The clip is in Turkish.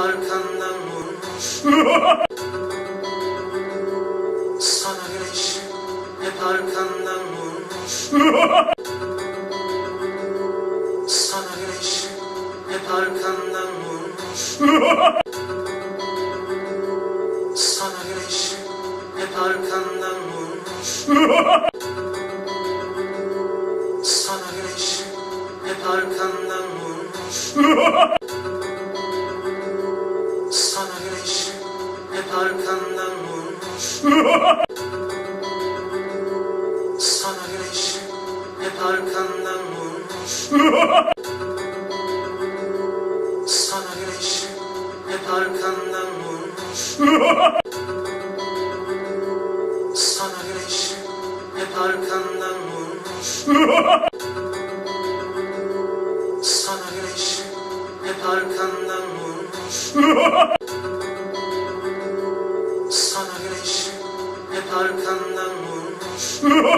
arkandan vurmuş. Sana güneş hep arkandan vurmuş. Sana güneş hep arkandan vurmuş. Sana güneş hep arkandan vurmuş. Sana güneş hep arkandan vurmuş arkandan vurmuş. Sana güneş hep arkandan vurmuş. Sana güneş hep arkandan vurmuş. Sana güneş hep arkandan vurmuş. Sana güneş hep arkandan vurmuş arkandan vurmuş